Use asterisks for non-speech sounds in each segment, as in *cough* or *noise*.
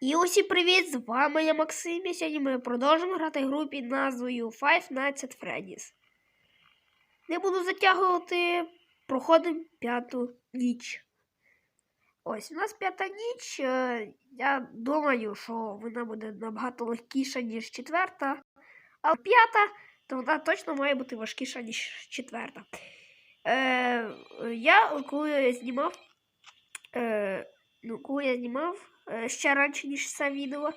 І усі привіт! З вами я Максим. І сьогодні ми продовжимо грати гру під назвою Five Nights at Freddy's. Не буду затягувати, проходимо п'яту ніч. Ось, у нас п'ята ніч. е, Я думаю, що вона буде набагато легкіша, ніж четверта. А п'ята, то вона точно має бути важкіша, ніж четверта. Е, я коли знімав. Е, ну, коли я знімав е, ще раніше, ніж це відео,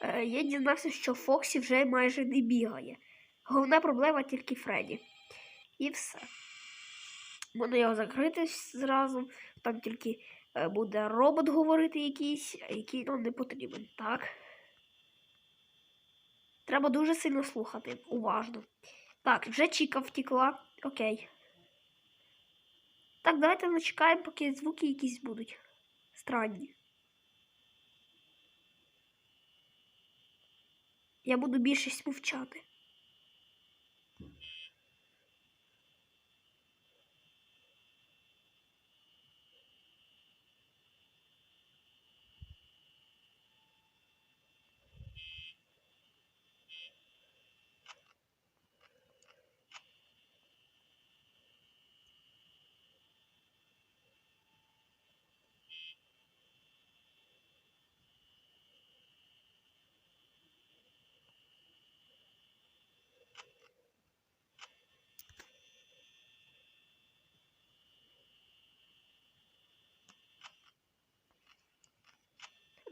е, я дізнався, що Фоксі вже майже не бігає. Головна проблема тільки Фредді. І все. Можна його закрити зразу. Там тільки е, буде робот говорити якийсь, який нам не потрібен. Так. Треба дуже сильно слухати. Уважно. Так, вже Чіка втекла. Окей. Так, давайте зачекаємо, поки звуки якісь будуть. Странні. Я буду більшість мовчати.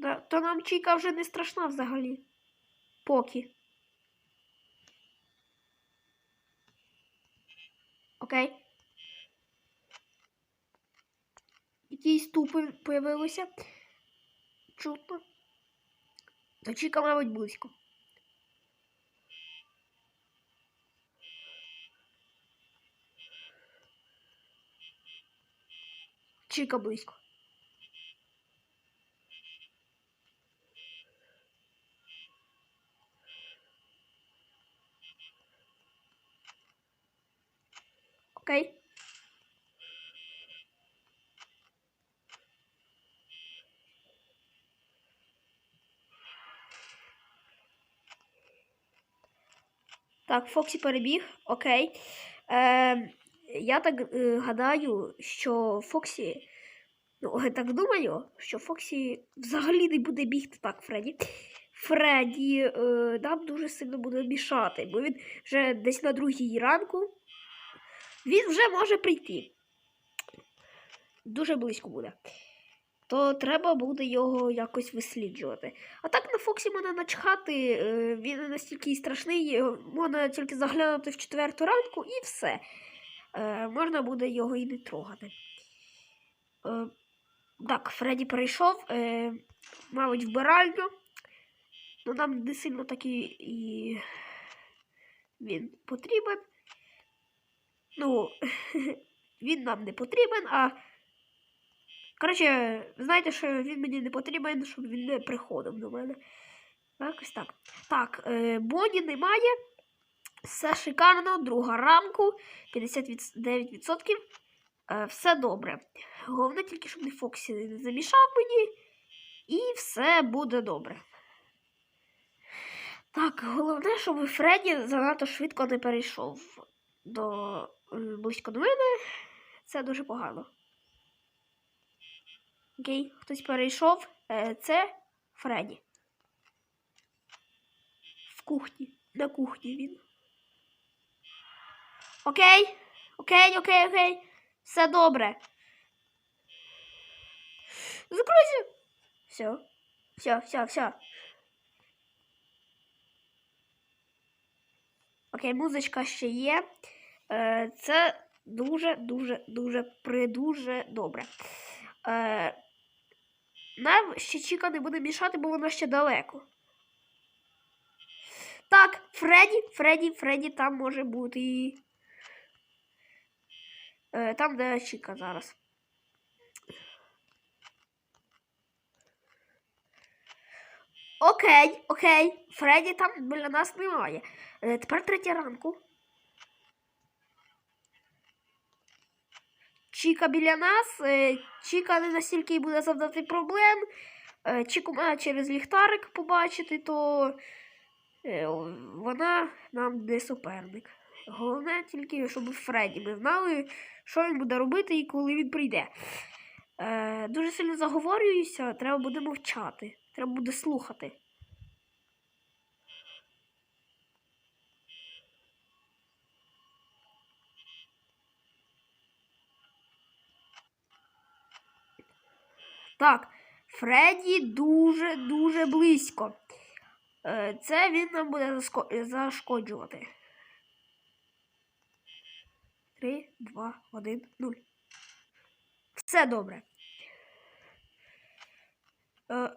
Да, то нам Чіка вже не страшна взагалі. Поки. Окей. Якісь тупи появилися. Чутно. То Чіка, мабуть, близько. Чіка близько. Окей. Так, Фоксі перебіг. Окей. Е, я так е, гадаю, що Фоксі. Ну, я так думаю, що Фоксі взагалі не буде бігти так, Фредді. Фредді е, нам дуже сильно буде мішати, бо він вже десь на другій ранку він вже може прийти. Дуже близько буде. То треба буде його якось висліджувати. А так на Фоксі можна начхати, е, він настільки страшний, можна тільки заглянути в четверту ранку і все. Е, Можна буде його і не трогати. Е, Так, Фредді прийшов, мабуть, вбиральню. Ну нам не сильно таки і він потрібен. Ну, *laughs* він нам не потрібен, а. Коротше, знаєте, що він мені не потрібен, щоб він не приходив до мене. Якось так. Так, е, Боні немає. Все шикарно, друга рамку, 59%. Е, все добре. Головне тільки, щоб не Фоксі не замішав мені. І все буде добре. Так, головне, щоб Фредді занадто швидко не перейшов до е, близько до мене. Це дуже погано. Окей, хтось перейшов. Е, Це Фредді. В кухні. На кухні він. Окей. Окей, окей, окей. Все добре. Закройся. Все. Все, все, все. Окей, музичка ще є. Е, Це дуже, дуже, дуже придуже добре. Е, Нам ще Чіка не буде мішати, бо вона ще далеко. Так, Фредді, Фредді, Фредді там може бути. Е, Там, де Чіка зараз. Окей, окей. Фредді там біля нас немає. Е, Тепер третя ранку. Чіка біля нас. е, Чіка не настільки буде завдати проблем. е, Чікума через ліхтарик побачити, то е, вона нам не суперник. Головне тільки, щоб Фредді ми знали, що він буде робити і коли він прийде. Дуже сильно заговорююся, треба буде мовчати. Треба буде слухати. Так, Фредді дуже-дуже близько. Е, Це він нам буде зашкоджувати. Три, два, один, нуль. Все добре. Е,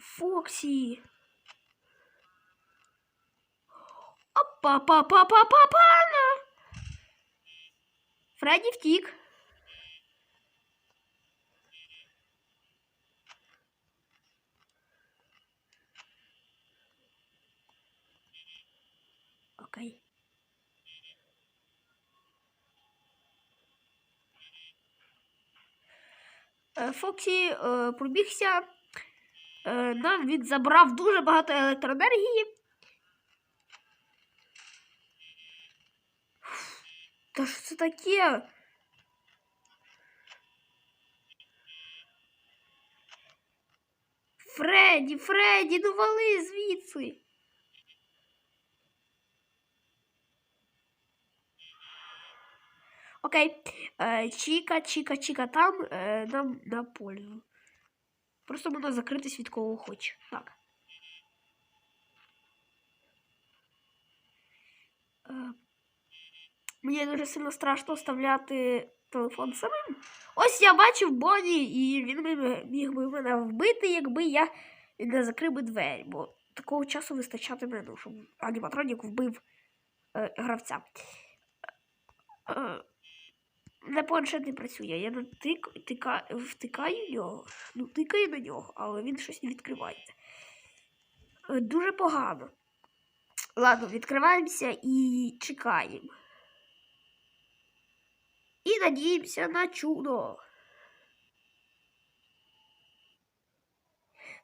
Фоксі. опа па па па па пана Фредді втік. Окей. Е, Фоксі е, пробігся. Е, нам він забрав дуже багато електроенергії. Та що це таке? Фредді, Фредді, ну вали звідси. Окей. Е, Чіка, Чіка, Чіка там е, нам на пользу. Просто можна закритись від кого хоче. Так. Е, мені дуже сильно страшно оставляти телефон самим. Ось я бачив Бонні, і він міг би мене вбити, якби я не закрив би двері, бо такого часу вистачатиме, ну, щоб аніматронік вбив е, гравця. Е, на планшет не працює. Я натик, тика, втикаю в нього, ну, тикаю на нього, але він щось не відкривається. Е, Дуже погано. Ладно, відкриваємося і чекаємо. І надіємося на чудо.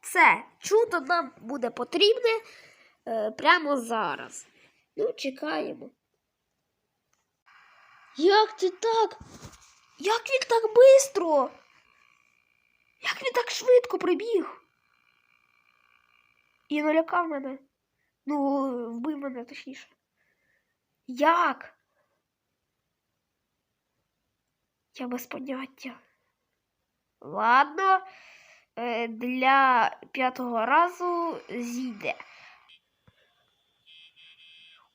Все, чудо нам буде потрібне е, прямо зараз. Ну, чекаємо. Як ти так? Як він так швидко? Як він так швидко прибіг? І налякав мене. Ну, вбив мене точніше. Як? Я без поняття. Ладно, е, для п'ятого разу зійде.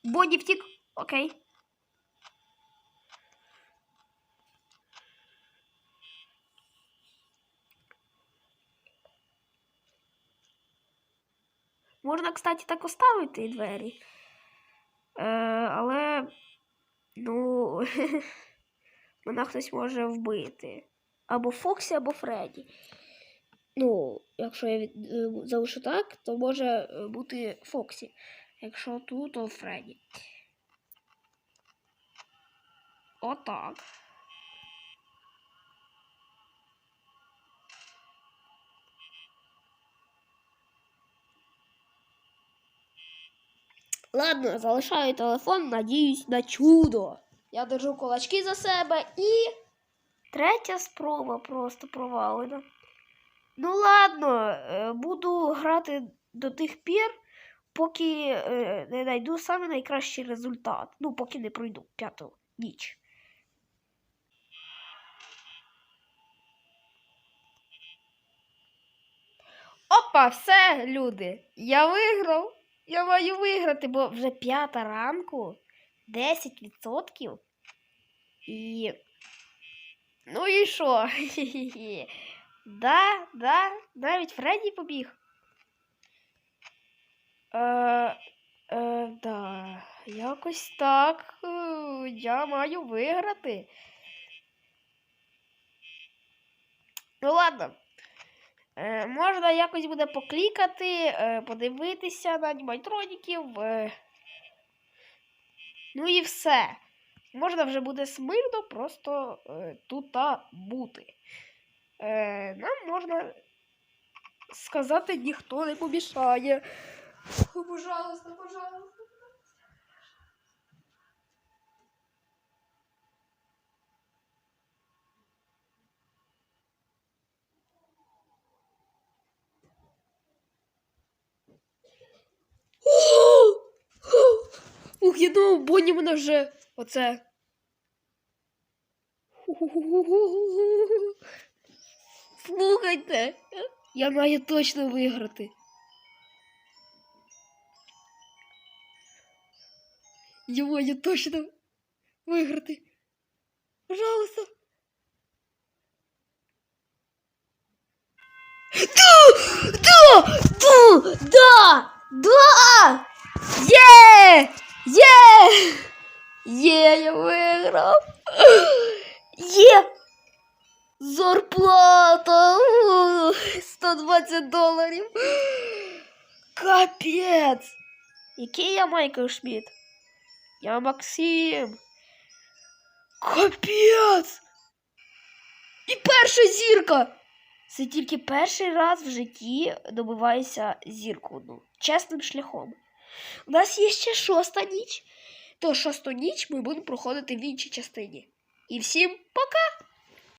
Боді втік. Окей. Можна, кстати, так оставити двері. Е, але, ну, *laughs* мене хтось може вбити. Або Фоксі, або Фредді. Ну, якщо я від... е, залишу так, то може е, бути Фоксі. Якщо тут, то Фредді. Отак. Ладно, залишаю телефон, надіюсь на чудо. Я держу кулачки за себе і. Третя спроба просто провалена. Ну ладно, е, буду грати до тих пір, поки е, не знайду саме найкращий результат. Ну, поки не пройду п'яту ніч. Опа, все, люди. Я виграв. Я маю виграти, бо вже п'ята ранку, 10%. І. Ну і що? *laughs* Да, да, навіть Фредді побіг. Е, е, да, якось так. е, Я маю виграти. Ну ладно. Е, можна якось буде поклікати, е, подивитися на аніматроніків. Е. Ну і все. Можна вже буде смирно просто тут бути. Нам можна сказати ніхто не помішає. Пожалуйста, пожалуйста. Ух, я думав, Бонні мене вже оце. Слухайте, я маю точно виграти. Я маю точно виграти. Пожалуйста. Да! Да! Да! Да! Да! Є! Є! Є, я виграв! Є! Зарплата! 120 доларів! Капець! Який я Майкл Шмідт? Я Максим! Капець! І перша зірка! Це тільки перший раз в житті добиваюся зірку одну. Чесним шляхом. У нас є ще шоста ніч. То шосту ніч ми будемо проходити в іншій частині. І всім пока!